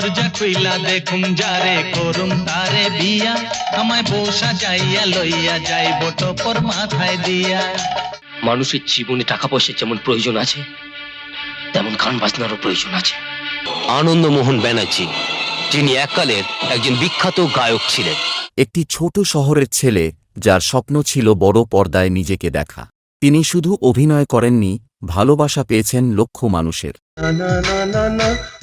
দরজা খুইলা দেখুম যারে করুম তারে বিয়া। আমায় বৌসা যাইয়া লইয়া যাইব টপর মাথায় দিয়া। মানুষের জীবনে টাকা পয়সার যেমন প্রয়োজন আছে তেমন গান বাজনারও প্রয়োজন আছে। আনন্দমোহন ব্যানার্জি যিনি এককালের একজন বিখ্যাত গায়ক ছিলেন। একটি ছোট শহরের ছেলে যার স্বপ্ন ছিল বড় পর্দায় নিজেকে দেখা। তিনি শুধু অভিনয় করেননি ভালোবাসা পেয়েছেন লক্ষ মানুষের।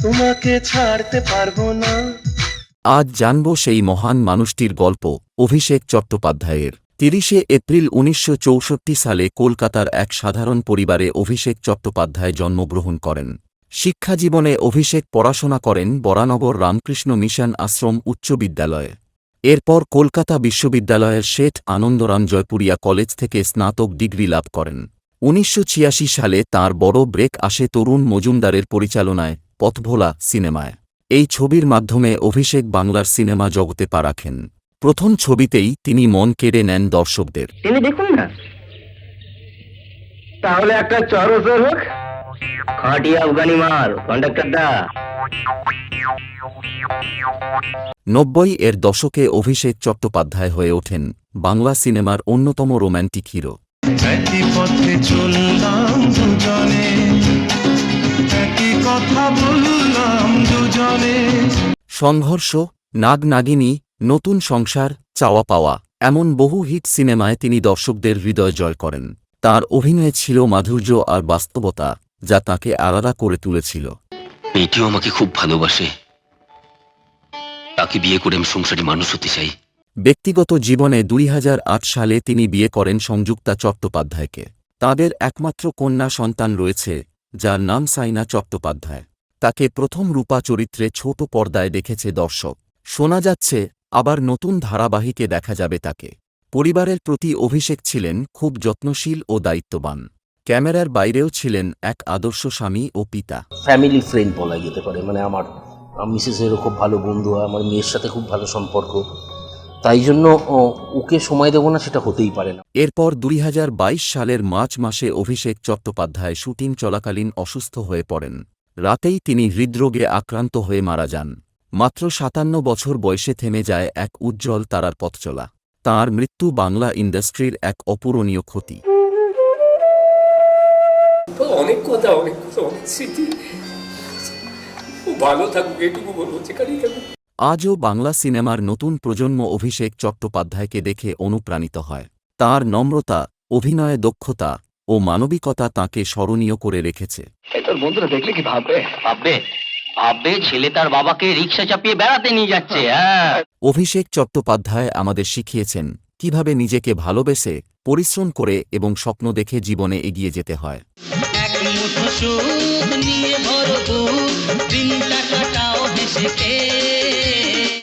তোমাকে ছাড়তে পারব না। আজ জানব সেই মহান মানুষটির গল্প, অভিষেক চট্টোপাধ্যায়ের। তিরিশে এপ্রিল উনিশশো চৌষট্টি সালে কলকাতার এক সাধারণ পরিবারে অভিষেক চট্টোপাধ্যায় জন্মগ্রহণ করেন। শিক্ষাজীবনে অভিষেক পড়াশোনা করেন বরানগর রামকৃষ্ণ মিশন আশ্রম উচ্চ বিদ্যালয়ে। এরপর কলকাতা বিশ্ববিদ্যালয়ের শেঠ আনন্দরাম জয়পুরিয়া কলেজ থেকে স্নাতক ডিগ্রি লাভ করেন। উনিশশো ছিয়াশি সালে তার বড় ব্রেক আসে তরুণ মজুমদারের পরিচালনায় পথভোলা সিনেমায়। এই ছবির মাধ্যমে অভিষেক বাংলার সিনেমা জগতে পা রাখেন। প্রথম ছবিতেই তিনি মন কেড়ে নেন দর্শকদের। টেনে দেখুন না। তাহলে একটা চরসর হোক। খাঁটি আফগানি কন্ডাক্টর দা। নব্বই এর দশকে অভিষেক চট্টোপাধ্যায় হয়ে ওঠেন বাংলা সিনেমার অন্যতম রোম্যান্টিক হিরো। একই পথে চললাম দুজনে একই কথা বললাম দুজনে। সংঘর্ষ নাগ নাগিনী নতুন সংসার চাওয়া পাওয়া এমন বহু হিট সিনেমায় তিনি দর্শকদের হৃদয় জয় করেন। তার অভিনয়ে ছিল মাধুর্য আর বাস্তবতা যা তাকে আলাদা করে তুলেছিল। মেয়েটিও আমাকে খুব ভালোবাসে। তাকে বিয়ে করে আমি সংসারী মানুষ হতে চাই। ব্যক্তিগত জীবনে দুই হাজার আট সালে তিনি বিয়ে করেন সংযুক্তা চট্টোপাধ্যায়কে। তাদের একমাত্র কন্যা সন্তান রয়েছে, যার নাম সাইনা চট্টোপাধ্যায়। তাকে প্রথম রূপা চরিত্রে ছোট পর্দায় দেখেছে দর্শক। শোনা যাচ্ছে, আবার নতুন ধারাবাহিকে দেখা যাবে তাকে। পরিবারের প্রতি অভিষেক ছিলেন খুব যত্নশীল ও দায়িত্ববান। ক্যামেরার বাইরেও ছিলেন এক আদর্শ স্বামী ও পিতা। ফ্যামিলি ফ্রেন্ড বলা যেতে পারে। মানে আমার মিসেসেরও খুব ভালো বন্ধু, আমার মেয়ের সাথে খুব ভালো সম্পর্ক। তাই জন্য ওকে সময় দেবো না সেটা হতেই পারে না। এরপর দুই হাজার বাইশ সালের মার্চ মাসে অভিষেক চট্টোপাধ্যায় শুটিং চলাকালীন অসুস্থ হয়ে পড়েন। রাতেই তিনি হৃদরোগে আক্রান্ত হয়ে মারা যান। মাত্র সাতান্ন বছর বয়সে থেমে যায় এক উজ্জ্বল তারার পথচলা। তাঁর মৃত্যু বাংলা ইন্ডাস্ট্রির এক অপূরণীয় ক্ষতি। অনেক কথা অনেক কথা অনেক স্মৃতি। ভালো থাকুক এটুকু বলব যেখানেই থাকুক। আজও বাংলা সিনেমার নতুন প্রজন্ম অভিষেক চট্টোপাধ্যায়কে দেখে অনুপ্রাণিত হয়। তার নম্রতা অভিনয়ে দক্ষতা ও মানবিকতা তাকে স্মরণীয় করে রেখেছে। বন্ধুরা দেখলে কি ভাববে? ভাববে। ছেলে তার বাবাকে রিক্সা চাপিয়ে বেড়াতে নিয়ে যাচ্ছে হ্যাঁ। হ্যাঁ। অভিষেক চট্টোপাধ্যায় আমাদের শিখিয়েছেন কীভাবে নিজেকে ভালোবেসে পরিশ্রম করে এবং স্বপ্ন দেখে জীবনে এগিয়ে যেতে হয়। নিয়ে